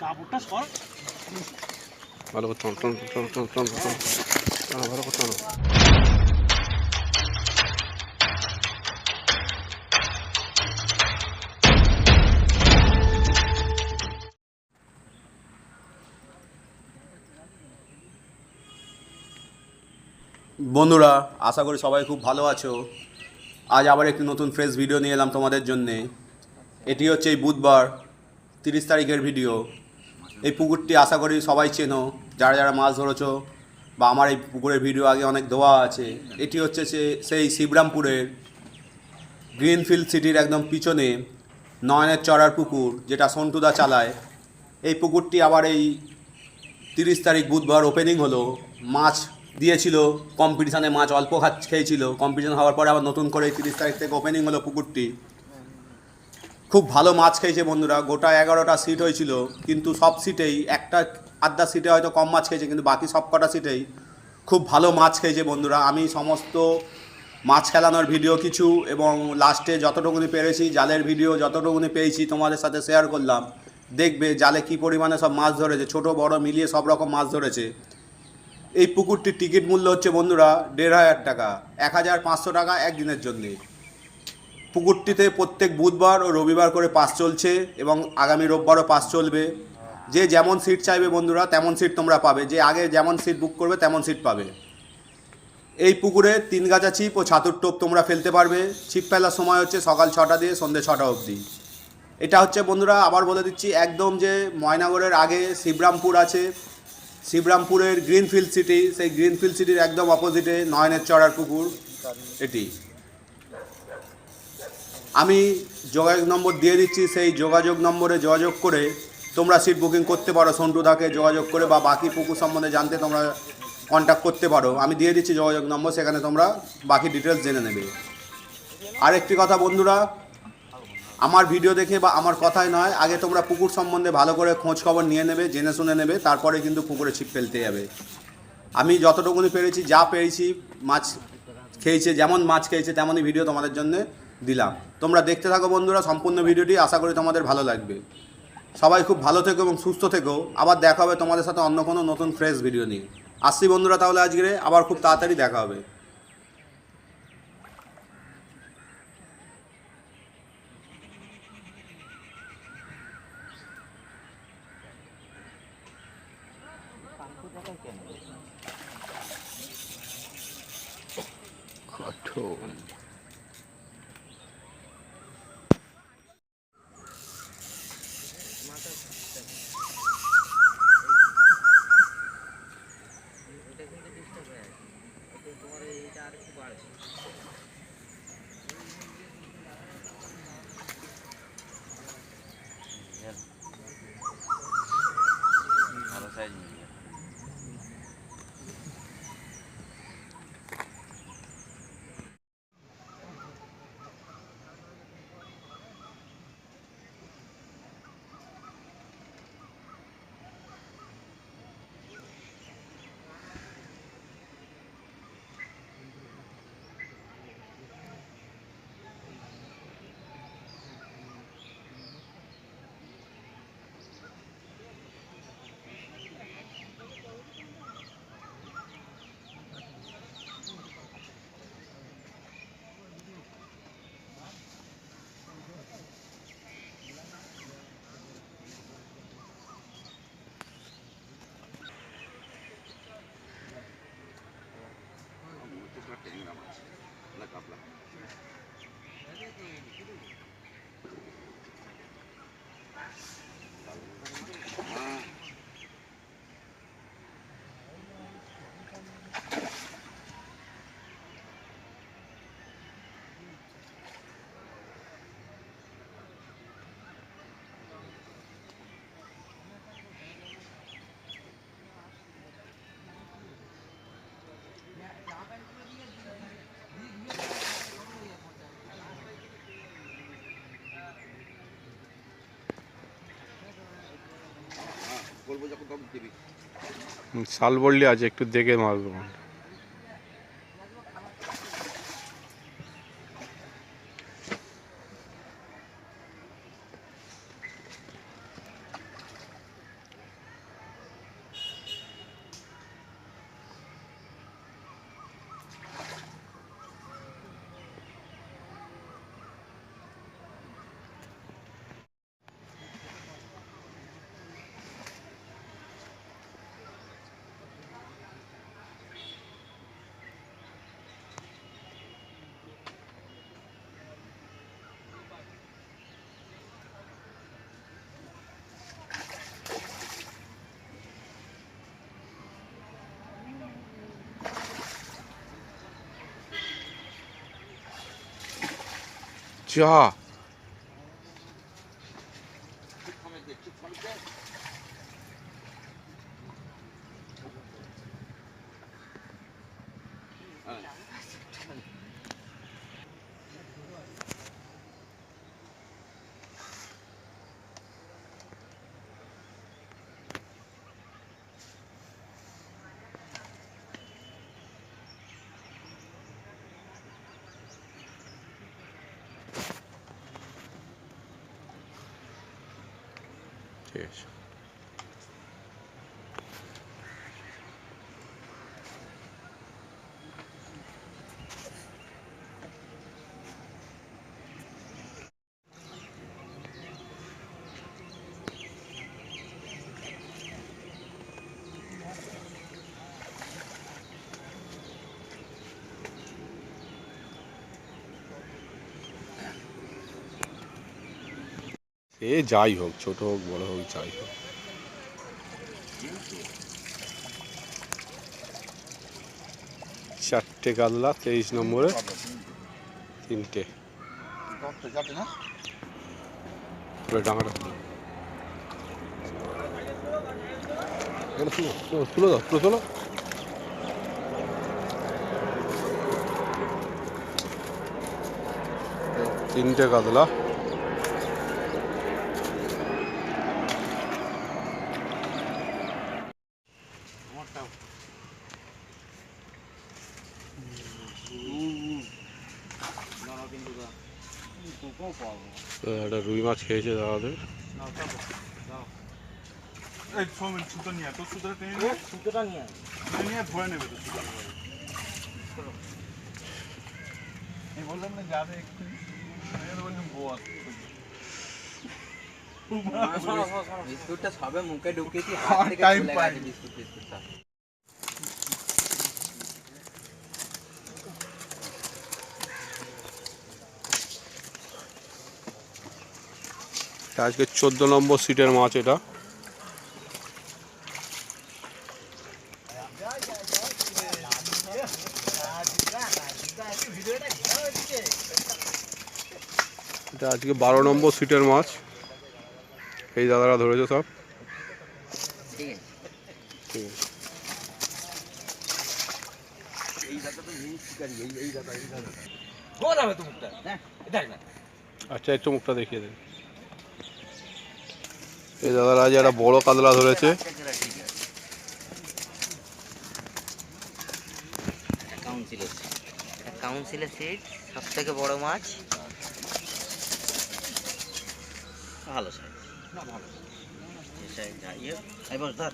কাপড়টা সর। ভালো টান টান টান টান টান টান। ভালো বন্ধুরা আশা করি সবাই খুব ভালো আছো। আজ আবার একটি নতুন ফ্রেশ ভিডিও নিয়ে এলাম তোমাদের জন্যে। এটি হচ্ছে এই বুধবার তিরিশ তারিখের ভিডিও। এই পুকুরটি আশা করি সবাই চেনো, যারা যারা মাছ ধরেছো বা আমার এই পুকুরের ভিডিও আগে অনেক দেওয়া আছে, এটি হচ্ছে সেই শিবরামপুরের গ্রিনফিল্ড সিটির একদম পিছনে নয়নের চড়ার পুকুর, যেটা সন্টুদা চালায়। এই পুকুরটি আবার এই তিরিশ তারিখ বুধবার ওপেনিং হলো। মাছ দিয়েছিল কম্পিটিশানে মাছ অল্প খেয়েছিল। কম্পিটিশন হওয়ার পরে আবার নতুন করে তিরিশ তারিখ থেকে ওপেনিং হলো পুকুরটি। খুব ভালো মাছ খেয়েছে বন্ধুরা। গোটা এগারোটা সিট হয়েছিল, কিন্তু সব সিটেই একটা আধা সিটে হয়তো কম মাছ খেয়েছে, কিন্তু বাকি সব কটা সিটেই খুব ভালো মাছ খেয়েছে বন্ধুরা। আমি সমস্ত মাছ খেলানোর ভিডিও কিছু এবং লাস্টে যতটুকুনি পেরেছি, জালের ভিডিও যতটুকুনি পেয়েছি তোমাদের সাথে শেয়ার করলাম। দেখবে জালে কি পরিমাণে সব মাছ ধরেছে, ছোট, বড় মিলিয়ে সব রকম মাছ ধরেছে। এই পুকুরটির টিকিট মূল্য হচ্ছে বন্ধুরা দেড় হাজার টাকা, এক হাজার পাঁচশো টাকা একদিনের জন্যে। পুকুরটিতে প্রত্যেক বুধবার ও রবিবার করে পাস চলছে এবং আগামী রোববারও পাস চলবে। যে যেমন সিট চাইবে বন্ধুরা, তেমন সিট তোমরা পাবে। যে আগে যেমন সিট বুক করবে, তেমন সিট পাবে। এই পুকুরে তিন গাছা ছিপ ও ছাতুর টোপ তোমরা ফেলতে পারবে। ছিপ ফেলার সময় হচ্ছে সকাল ছটা দিয়ে সন্ধ্যে ছটা অবধি। এটা হচ্ছে বন্ধুরা, আবার বলে দিচ্ছি একদম যে ময়নাগরের আগে শিবরামপুর আছে। শিবরামপুরের গ্রিনফিল্ড সিটি সেই গ্রিনফিল্ড সিটির একদম অপোজিটে নয়নের চড়ার পুকুর। এটি। আমি যোগাযোগ নম্বর দিয়ে দিচ্ছি, সেই যোগাযোগ নম্বরে যোগাযোগ করে তোমরা সিট বুকিং করতে পারো সন্টুদাকে যোগাযোগ করে বা বাকি পুকুর সম্বন্ধে জানতে তোমরা কন্ট্যাক্ট করতে পারো। আমি দিয়ে দিচ্ছি যোগাযোগ নম্বর, সেখানে তোমরা বাকি ডিটেলস জেনে নেবে। আরেকটি কথা বন্ধুরা, আমার ভিডিও দেখে বা আমার কথাই নয়, আগে তোমরা পুকুর সম্বন্ধে ভালো করে খোঁজ খবর নিয়ে নেবে, জেনে শুনে নেবে, তারপরে কিন্তু পুকুরে ছিপ ফেলতে যাবে। আমি যতটুকুনি পেরেছি, যা পেরেছি মাছ খেয়েছে, যেমন মাছ খেয়েছে, তেমনই ভিডিও তোমাদের জন্য দিলাম। তোমরা দেখতে থাকো বন্ধুরা সম্পূর্ণ ভিডিওটি, আশা করি তোমাদের ভালো লাগবে। সবাই খুব ভালো থেকো এবং সুস্থ থেকো। আবার দেখা হবে তোমাদের সাথে অন্য কোনো নতুন ফ্রেশ ভিডিও নিয়ে। আসছি বন্ধুরা তাহলে আজকে আবার খুব তাড়াতাড়ি দেখা হবে। শাল বললি আছে একটু দেখে মারবো যা ঠিক আছে সে যাই হোক, ছোট হোক, বড় হোক, যাই হোক। চারটে কাতলা তেইশ নম্বরে। তিনটে। তিনটে কাতলা তো একটা রুই মাছ খেয়েছে দাদাদের। এই সৌমিন সুতো নিয়ে আয়, তোর সুতোটা টেনে নিয়ে সুতোটা নিয়ে আয়। টেনে নিয়ে ধরে নেবে তো সুতো আমি বললাম না যাবে বিস্কুটটা সবে মুখে ঢুকিয়েছি আর হাত থেকে চলে গেছে বিস্কুট বিস্কুটটা আজকে চোদ্দ নম্বর সিটের মাছ এটা। এটা আজকে বারো নম্বর সিটের মাছ। এই দাদারা ধরেছে সব। হ্যাঁ আচ্ছা একটু মুখটা দেখিয়ে দেন। এই দাদারা আজ একটা বড় কাতলা ধরেছে। কাউন্সিলের কাউন্সিলের সিট সব থেকে বড় মাছ। ভালো সাইজ না ভালো এবার ধর।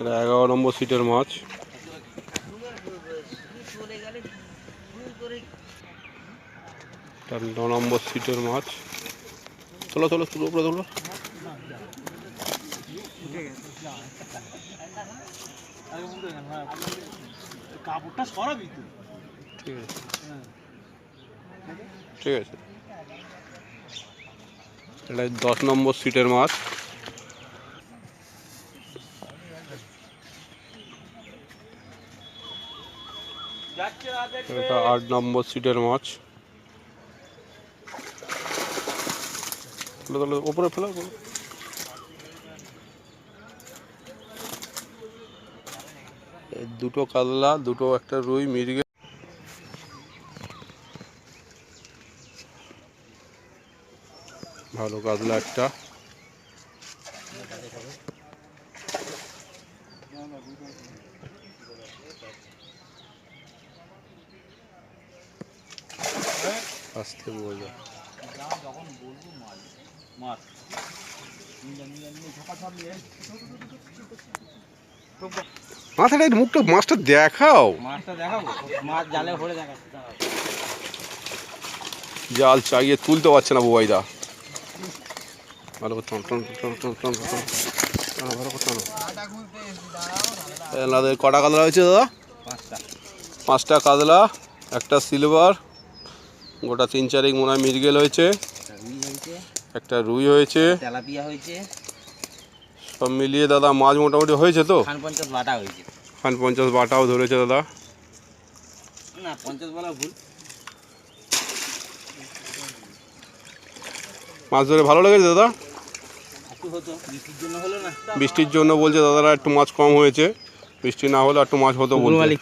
এটা এগারো নম্বর সিটের মাছ। ন নম্বর সিটের মাছ। তোলো তোলো তুলো উপরে তোলো। কাপড়টা সরাবি তো ঠিক আছে। ঠিক আছে। এটা দশ নম্বর সিটের মাছ। এটা আট নম্বর সিটের মাছ। তুলে তুলে উপরে ফেলো। দুটো কাতলা, দুটো একটা রুই মির্গে ভালো কাতলা একটা। আস্তে বোঝা। মাছ মাথাটা মুখটা মাছটা দেখাও। মাছটা দেখাবো? মাছ জালে ভরে দেখাচ্ছি জাল চাগিয়ে তুলতে পারছে না বুবাইদা। ভালো করতাম ভালো করে কটা কাতলা হয়েছে দাদা? পাঁচটা। কাতলা একটা সিলভার গোটা তিন চারেক মনে হয় মিরগেল হয়েছে। একটা রুই হয়েছে। সব মিলিয়ে দাদা মাছ মোটামুটি হয়েছে তো? পঞ্চাশ বাটাও ধরেছে দাদা। মাছ ধরে ভালো লেগেছে দাদা? বৃষ্টির জন্য বলছে দাদারা একটু মাছ কম হয়েছে। বৃষ্টি না হলে একটু মাছ হতো বলছে